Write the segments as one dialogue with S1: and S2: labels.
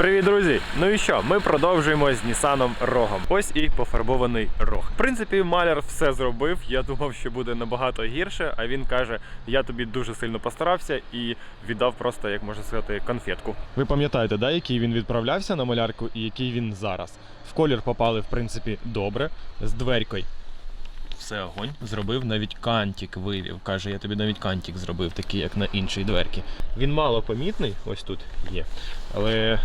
S1: Привіт, друзі! Ну і що? Ми продовжуємо з Нісаном Рогом. Ось і пофарбований рог. В принципі, маляр все зробив. Я думав, що буде набагато гірше. А він каже: я тобі дуже сильно постарався і віддав просто, як можна сказати, конфетку.
S2: Ви пам'ятаєте, да, який він відправлявся на малярку і який він зараз? В колір попали, в принципі, добре. З дверькою. Все огонь. Зробив навіть кантик вивів. Каже, я тобі навіть кантик зробив, такий, як на іншій дверці. Він мало помітний, ось тут є. Але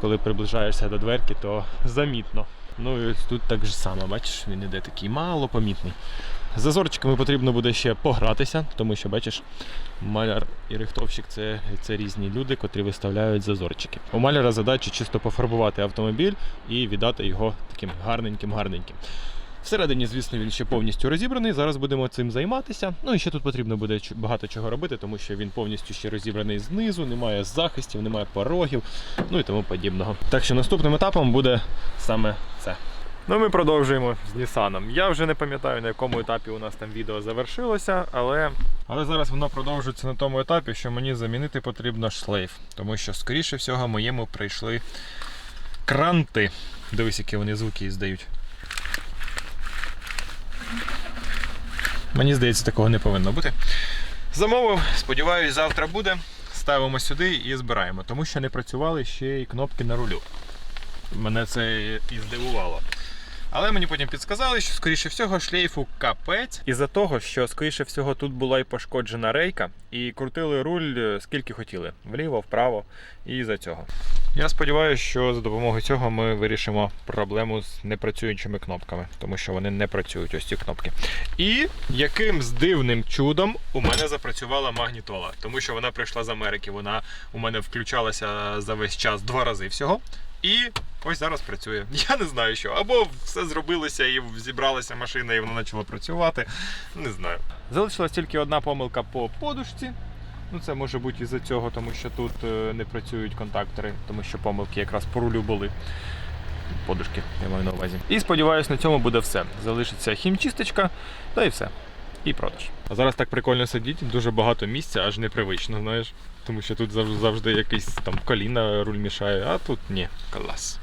S2: коли приближаєшся до дверки, то замітно. Ну і тут так же само, бачиш, він іде такий мало помітний. З зазорчиками потрібно буде ще погратися, тому що бачиш, маляр і рихтовщик це, це різні люди, котрі виставляють зазорчики. У маляра задача чисто пофарбувати автомобіль і віддати його таким гарненьким-гарненьким. Всередині, звісно, він ще повністю розібраний. Зараз будемо цим займатися. Ну і ще тут потрібно буде багато чого робити, тому що він повністю ще розібраний знизу, немає захистів, немає порогів, ну і тому подібного. Так що наступним етапом буде саме це.
S1: Ну, ми продовжуємо з Нісаном. Я вже не пам'ятаю, на якому етапі у нас там відео завершилося, але
S2: Але зараз воно продовжується на тому етапі, що мені замінити потрібно шлейф. Тому що, скоріше всього, моєму прийшли кранти. Дивись, які вони звуки іздають. Мені здається, такого не повинно бути. Замовив, сподіваюсь, завтра буде. Ставимо сюди і збираємо, тому що не працювали ще й кнопки на рулю. Мене це і здивувало. Але мені потім підсказали, що скоріше всього шлейфу капець.
S1: із-за того, що скоріше всього тут була і пошкоджена рейка, і крутили руль е, скільки хотіли, вліво, вправо, і за цього.
S2: Я сподіваюся, що за допомогою цього ми вирішимо проблему з непрацюючими кнопками, тому що вони не працюють ось ці кнопки. І яким дивним чудом у мене запрацювала магнітола, тому що вона прийшла з Америки. Вона у мене включалася за весь час два рази всього. І ось зараз працює. Я не знаю що. Або все зробилося і зібралася машина, і вона почала працювати. Не знаю.
S1: Залишилась тільки одна помилка по подушці.
S2: Ну, це може бути із-за цього, тому що тут е, не працюють контактори, тому що помилки якраз по рулю були. Подушки, я маю на увазі.
S1: І сподіваюсь, на цьому буде все. Залишиться хімчисточка, та і все. І продаж.
S2: А зараз так прикольно сидіти, дуже багато місця, аж непривично, знаєш. Тому що тут завжди, завжди якийсь там коліна руль мішає, а тут ні. Клас.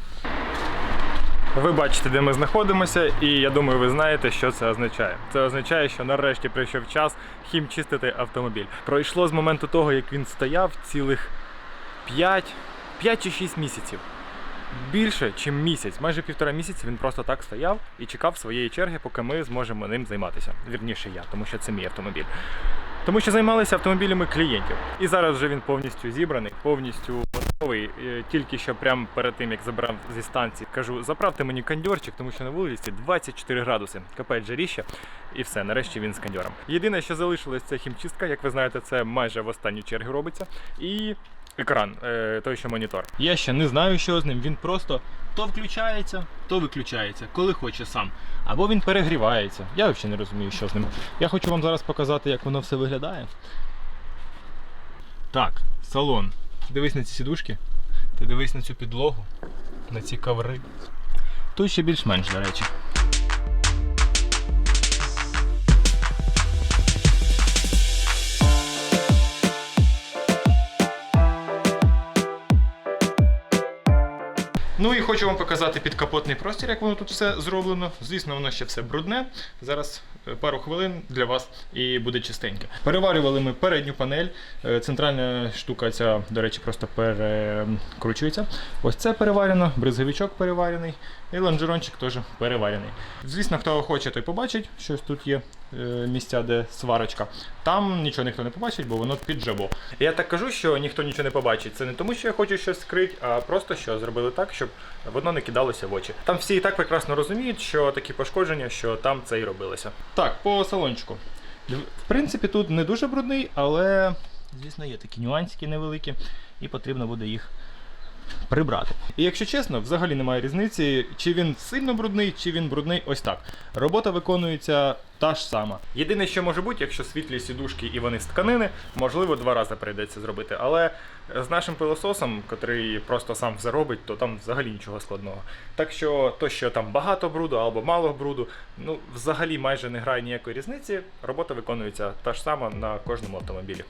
S1: Ви бачите, де ми знаходимося, і я думаю, ви знаєте, що це означає. Це означає, що нарешті прийшов час хімчистити автомобіль. Пройшло з моменту того, як він стояв цілих 5, 5 чи 6 місяців. Більше, ніж місяць, майже півтора місяці він просто так стояв і чекав своєї черги, поки ми зможемо ним займатися. Вірніше я, тому що це мій автомобіль. Тому що займалися автомобілями клієнтів. І зараз вже він повністю зібраний, повністю готовий. Е, Тільки що прямо перед тим, як забрав зі станції, кажу, заправте мені кондьорчик, тому що на вулиці 24 градуси. Капець жаріще. І все, нарешті він з кондьором. Єдине, що залишилось, це хімчистка. Як ви знаєте, це майже в останню чергу робиться. І екран, е, той, що монітор.
S2: Я ще не знаю, що з ним. Він просто то включається, то виключається, коли хоче сам. Або він перегрівається. Я взагалі не розумію, що з ним. Я хочу вам зараз показати, як воно все виглядає. Так, салон. Дивись на ці сідушки. Ти дивись на цю підлогу, на ці коври. Тут ще більш-менш, до речі. Ну і хочу вам показати підкапотний простір, як воно тут все зроблено. Звісно, воно ще все брудне. Зараз е, пару хвилин для вас і буде чистеньке. Переварювали ми передню панель. Е, Центральна штука, ця, до речі, просто перекручується. Ось це переварено, бризговичок переварений, і лонжерончик теж переварений. Звісно, хто хоче, той побачить, що тут є е, місця, де сварочка. Там нічого ніхто не побачить, бо воно під жабо.
S1: Я так кажу, що ніхто нічого не побачить. Це не тому, що я хочу щось скрити, а просто що зробили так, щоб воно не кидалося в очі. Там всі і так прекрасно розуміють, що такі пошкодження, що там це і робилося.
S2: Так, по салончику. В принципі, тут не дуже брудний, але, звісно, є такі нюансики невеликі, і потрібно буде їх прибрати. І якщо чесно, взагалі немає різниці, чи він сильно брудний, чи він брудний ось так. Робота виконується та ж сама.
S1: Єдине, що може бути, якщо світлі сідушки і вони з тканини, можливо, два рази прийдеться зробити. Але з нашим пилососом, котрий просто сам все робить, то там взагалі нічого складного. Так що то, що там багато бруду або мало бруду, ну взагалі майже не грає ніякої різниці. Робота виконується та ж сама на кожному автомобілі.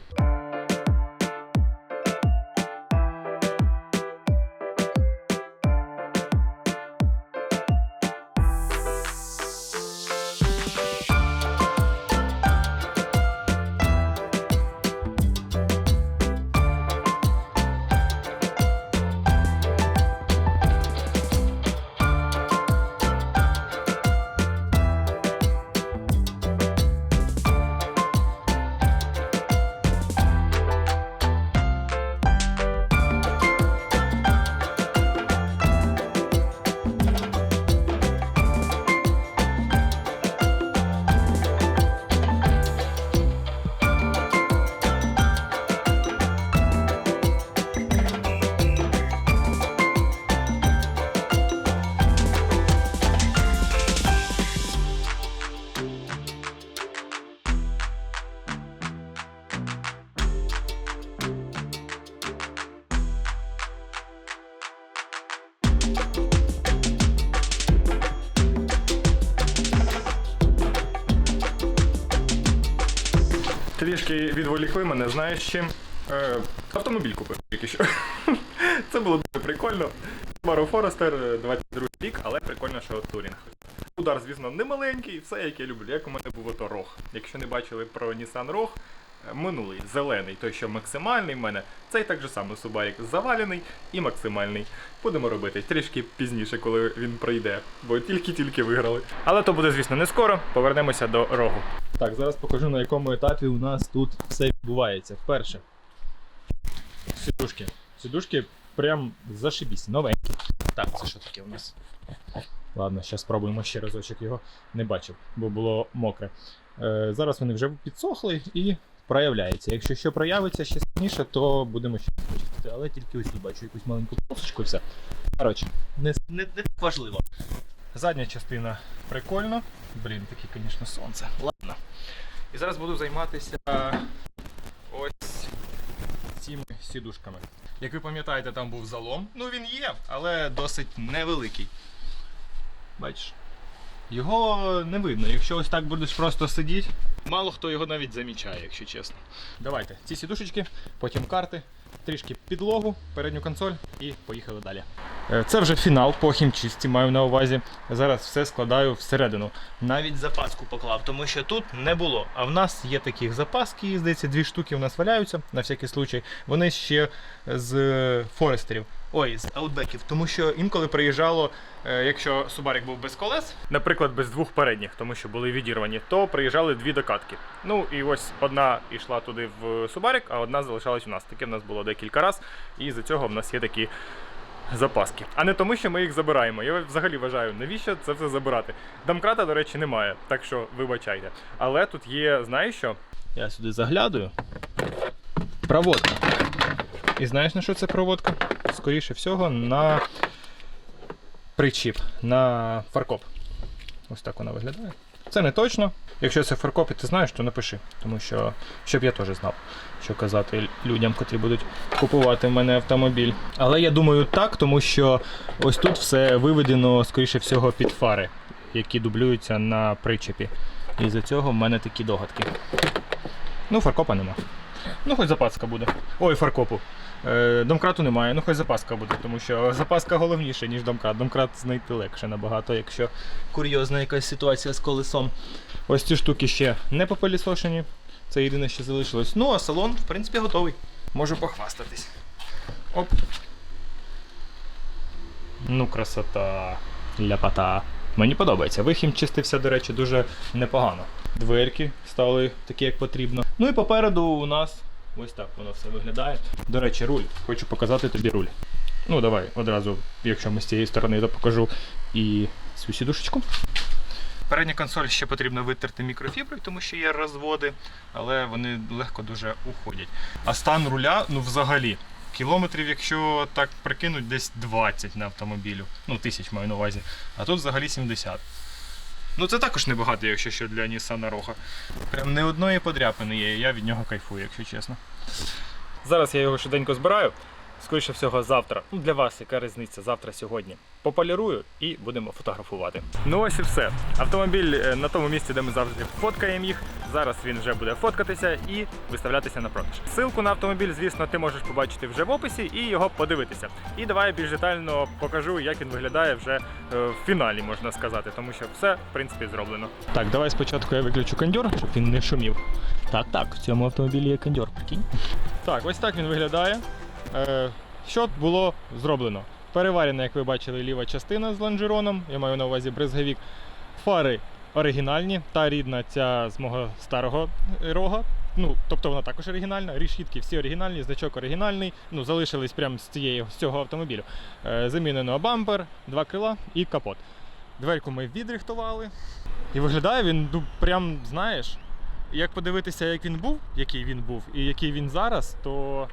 S1: Трішки відволікли мене, знаєш чим? Е, автомобіль купив тільки що. Це було дуже прикольно. Subaru Forester 22 рік, але прикольно, що турінг. Удар, звісно, не маленький, все як я люблю. Як у мене був ото рог. Якщо не бачили про Nissan Rogue, е, минулий, зелений, той, що максимальний в мене, цей так же само Subaru завалений і максимальний. Будемо робити трішки пізніше, коли він пройде, бо тільки-тільки виграли. Але то буде, звісно, не скоро. Повернемося до рогу.
S2: Так, зараз покажу на якому етапі у нас тут все відбувається. Вперше. Сідушки. Сідушки прям зашибісь, новенькі. Так, це що таке у нас? Ладно, зараз спробуємо ще разочок його. Не бачив, бо було мокре. Е, зараз вони вже підсохли і проявляється. Якщо що проявиться ще сильніше, то будемо ще почистити. Але тільки ось тут бачу якусь маленьку полосочку і все. Коротше, не, не, не так важливо.
S1: Задня частина прикольно. Блін, таке, звісно, сонце. Ладно. І зараз буду займатися ось цими сідушками. Як ви пам'ятаєте, там був залом. Ну він є, але досить невеликий. Бачиш? Його не видно. Якщо ось так будеш просто сидіти, мало хто його навіть замічає, якщо чесно. Давайте ці сідушечки, потім карти, трішки підлогу, передню консоль і поїхали далі. Е, Це вже фінал по хімчистці, маю на увазі. Зараз все складаю всередину. Навіть запаску поклав, тому що тут не було. А в нас є таких запаски, здається, дві штуки у нас валяються на всякий случай. Вони ще з е, форестерів. Ой, з аутбеків, тому що інколи приїжджало, е, якщо Субарик був без колес, наприклад, без двох передніх, тому що були відірвані, то приїжджали дві докатки. Ну і ось одна йшла туди в Субарик, а одна залишалась у нас. Таке в нас було декілька разів, і з цього в нас є такі запаски. А не тому, що ми їх забираємо. Я взагалі вважаю, навіщо це все забирати. Домкрата, до речі, немає, так що вибачайте. Але тут є, знаєш що?
S2: Я сюди заглядаю. Проводка.
S1: І знаєш на що це проводка? Скоріше всього, на причіп, на фаркоп. Ось так вона виглядає. Це не точно. Якщо це фаркоп ти знаєш, то напиши. Тому що, щоб я теж знав, що казати людям, котрі будуть купувати в мене автомобіль. Але я думаю так, тому що ось тут все виведено, скоріше всього, під фари, які дублюються на причепі. І за цього в мене такі догадки. Ну, фаркопа нема. Ну, хоч запаска буде. Ой, фаркопу. Е, домкрату немає, ну хоч запаска буде, тому що запаска головніше, ніж домкрат. Домкрат знайти легше набагато, якщо курйозна якась ситуація з колесом. Ось ці штуки ще не попилісошені. Це єдине, що залишилось. Ну, а салон, в принципі, готовий. Можу похвастатись. Оп. Ну, красота. Ляпота. Мені подобається. Вихім чистився, до речі, дуже непогано. Дверки стали такі, як потрібно. Ну і попереду у нас ось так воно все виглядає. До речі, руль. Хочу показати тобі руль. Ну, давай одразу, якщо ми з цієї сторони, то покажу і цю сідушечку. Передня консоль ще потрібно витерти мікрофіброю, тому що є розводи, але вони легко дуже уходять. А стан руля, ну взагалі, кілометрів, якщо так прикинуть, десь 20 на автомобілю. Ну, тисяч маю на увазі. А тут взагалі 70. Ну це також небагато, якщо що для Nissan Rogue. Прям не одної подряпини є, я від нього кайфую, якщо чесно. Зараз я його швиденько збираю. Скоріше всього, завтра. Ну, для вас яка різниця завтра, сьогодні. Пополірую і будемо фотографувати. Ну ось і все. Автомобіль е, на тому місці, де ми завжди фоткаємо їх. Зараз він вже буде фоткатися і виставлятися на продаж. Ссылку на автомобіль, звісно, ти можеш побачити вже в описі і його подивитися. І давай більш детально покажу, як він виглядає вже е, в фіналі, можна сказати, тому що все, в принципі, зроблено. Так, давай спочатку я виключу кондьор, щоб він не шумів. Так, так, в цьому автомобілі є кондьор, прикинь. Так, ось так він виглядає. Е, що було зроблено? Переварена, як ви бачили, ліва частина з лонжероном, я маю на увазі брезговік. Фари оригінальні, та рідна ця з мого старого рога. Ну, тобто вона також оригінальна, рішітки всі оригінальні, значок оригінальний. Ну, залишились прямо з цієї з цього автомобілю. Е, замінено бампер, два крила і капот. Дверку ми відрихтували. І виглядає він, ну, прям, знаєш, як подивитися, як він був, який він був, і який він зараз, то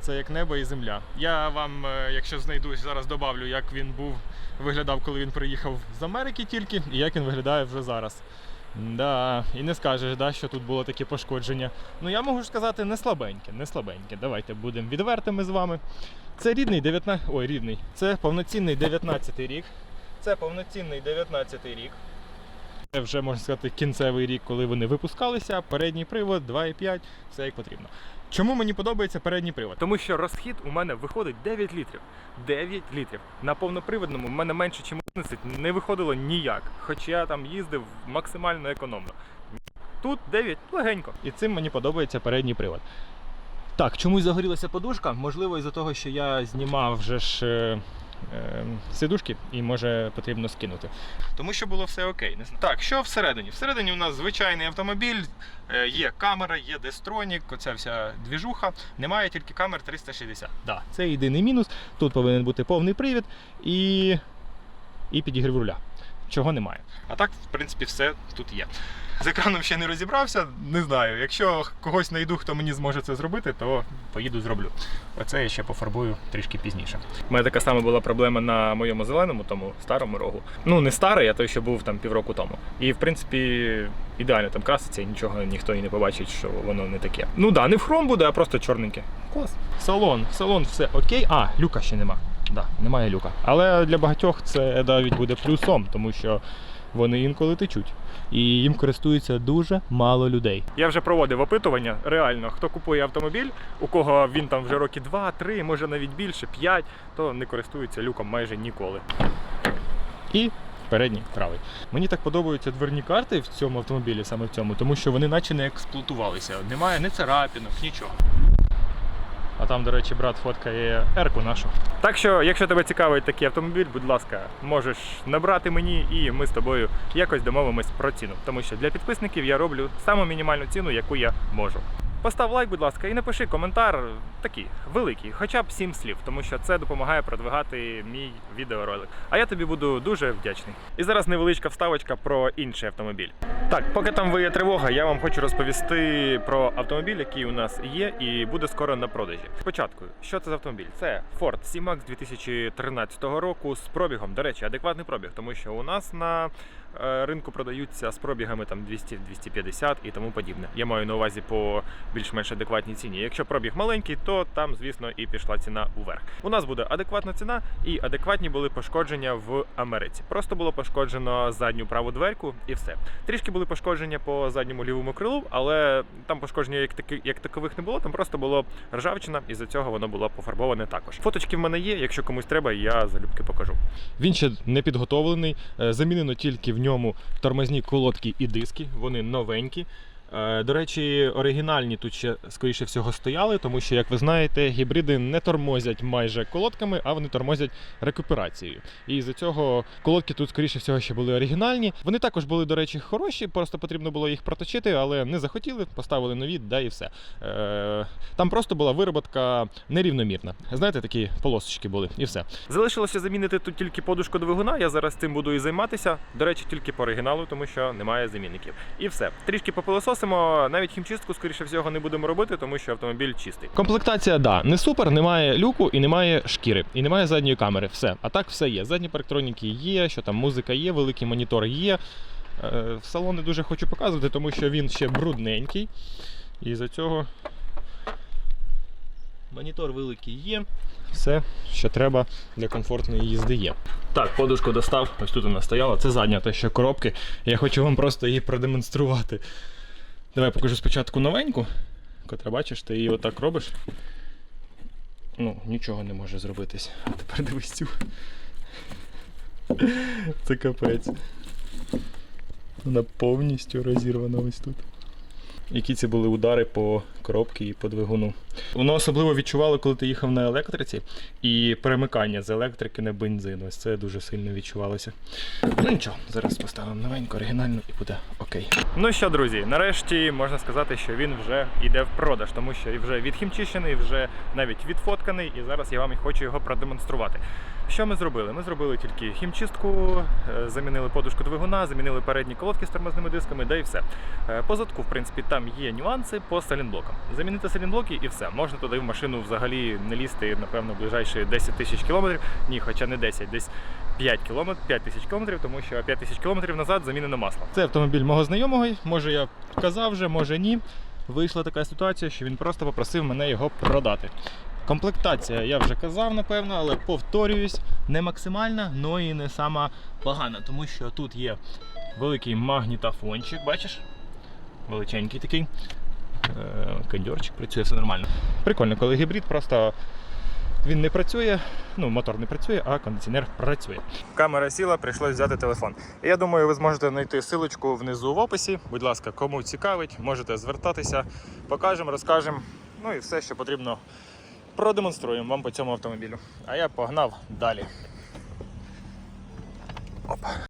S1: це як небо і земля. Я вам, е, якщо знайду, зараз добавлю, як він був, виглядав, коли він приїхав з Америки тільки, і як він виглядає вже зараз. Да, і не скажеш, да, що тут було таке пошкодження. Ну я можу сказати, не слабеньке, не слабеньке. Давайте будемо відвертими з вами. Це рідний 19... Ой, рідний. Це повноцінний 19 рік. Це повноцінний 19 рік. Це вже можна сказати кінцевий рік, коли вони випускалися. Передній привод 2,5, все як потрібно. Чому мені подобається передній привод? Тому що розхід у мене виходить 9 літрів. 9 літрів. На повноприводному в мене менше, ніж 11 не виходило ніяк. Хоча я там їздив максимально економно. Тут 9 легенько. І цим мені подобається передній привод. Так, чомусь загорілася подушка. Можливо, із-за того, що я знімав вже ж е, сидушки і може потрібно скинути. Тому що було все окей. Так, що всередині? Всередині у нас звичайний автомобіль, е, є камера, є дестронік, оця вся двіжуха. Немає тільки камер 360. Да, це єдиний мінус. Тут повинен бути повний привід і, і підігрів руля. Чого немає. А так, в принципі, все тут є. З екраном ще не розібрався, не знаю. Якщо когось знайду, хто мені зможе це зробити, то поїду зроблю. Оце я ще пофарбую трішки пізніше. У мене така сама була проблема на моєму зеленому, тому старому рогу. Ну, не старий, а той, що був там півроку тому. І в принципі ідеально там краситься, і нічого ніхто і не побачить, що воно не таке. Ну да, не в хром буде, а просто чорненьке. Клас. Салон, салон, все окей. А, люка ще нема. Да, немає люка. Але для багатьох це навіть буде плюсом, тому що вони інколи течуть. І їм користується дуже мало людей. Я вже проводив опитування. Реально, хто купує автомобіль, у кого він там вже роки 2-3, може навіть більше, 5, то не користується люком майже ніколи. І передній правий. Мені так подобаються дверні карти в цьому автомобілі, саме в цьому, тому що вони наче не експлуатувалися. Немає ні царапінок, нічого. А там, до речі, брат фоткає ерку нашу. Так що, якщо тебе цікавить такий автомобіль, будь ласка, можеш набрати мені, і ми з тобою якось домовимось про ціну. Тому що для підписників я роблю саму мінімальну ціну, яку я можу. Постав лайк, будь ласка, і напиши коментар такий великий, хоча б 7 слів, тому що це допомагає продвигати мій відеоролик. А я тобі буду дуже вдячний. І зараз невеличка вставочка про інший автомобіль. Так, поки там виє тривога, я вам хочу розповісти про автомобіль, який у нас є і буде скоро на продажі. Спочатку, що це за автомобіль? Це Ford C-Max 2013 року з пробігом. До речі, адекватний пробіг, тому що у нас на ринку продаються з пробігами там 200-250 і тому подібне. Я маю на увазі по більш-менш адекватній ціні. Якщо пробіг маленький, то там, звісно, і пішла ціна уверх. У нас буде адекватна ціна, і адекватні були пошкодження в Америці. Просто було пошкоджено задню праву дверку і все. Трішки були пошкодження по задньому лівому крилу, але там пошкодження як таки як такових не було. Там просто було ржавчина, і за цього воно було пофарбоване також. Фоточки в мене є. Якщо комусь треба, я залюбки покажу. Він ще не підготовлений. е, Замінено тільки в ньому тормозні колодки і диски. Вони новенькі. Е, До речі, оригінальні тут ще, скоріше всього, стояли, тому що, як ви знаєте, гібриди не тормозять майже колодками, а вони тормозять рекуперацією. І з-за цього колодки тут, скоріше всього, ще були оригінальні. Вони також були, до речі, хороші, просто потрібно було їх проточити, але не захотіли, поставили нові, да і все. Е, Там просто була вироботка нерівномірна. Знаєте, такі полосочки були, і все. Залишилося замінити тут тільки подушку двигуна. Я зараз цим буду і займатися. До речі, тільки по оригіналу, тому що немає замінників. І все. Трішки попилососимо. Навіть хімчистку, скоріше всього, не будемо робити, тому що автомобіль чистий. Комплектація, да, не супер, немає люку і немає шкіри, і немає задньої камери. Все. А так все є. Задні парктроніки є, що там музика є, великий монітор є. Е, В салон дуже хочу показувати, тому що він ще брудненький. І за цього монітор великий є. Все, що треба для комфортної їзди є. Так, подушку достав, ось тут вона стояла. Це задня те, що коробки. Я хочу вам просто її продемонструвати. Давай покажу спочатку новеньку, котра бачиш, ти її отак робиш. Ну, нічого не може зробитись. А тепер дивись цю. Це капець. Вона повністю розірвана ось тут. Які це були удари по коробці і по двигуну. Воно особливо відчувало, коли ти їхав на електриці, і перемикання з електрики на бензин. Ось це дуже сильно відчувалося. Ну нічого, зараз поставимо новеньку, оригінальну і буде окей. Ну що, друзі, нарешті можна сказати, що він вже йде в продаж, тому що вже відхімчищений, вже навіть відфотканий, і зараз я вам хочу його продемонструвати. Що ми зробили? Ми зробили тільки хімчистку, е, замінили подушку двигуна, замінили передні колодки з тормозними дисками, да і все. Е, По задку, в принципі, там є нюанси по салінблокам. Замінити салінблоки і все. Можна туди в машину взагалі не лізти, напевно, ближайші 10 тисяч кілометрів. Ні, хоча не 10, десь 5 кілометрів, 5 тисяч кілометрів, тому що 5 тисяч кілометрів назад замінено масло. Це автомобіль мого знайомого. Може я казав вже, може ні. Вийшла така ситуація, що він просто попросив мене його продати. Комплектація, я вже казав, напевно, але повторююсь, не максимальна, але і не сама погана, тому що тут є
S2: великий магнітофончик, бачиш? Величенький такий. Е, працює, все нормально. Прикольно, коли гібрид просто він не працює, ну, мотор не працює, а кондиціонер працює.
S1: Камера сіла, прийшлось взяти телефон. Я думаю, ви зможете знайти силочку внизу в описі. Будь ласка, кому цікавить, можете звертатися, покажемо, розкажемо. Ну і все, що потрібно, продемонструємо вам по цьому автомобілю. А я погнав далі. Опа.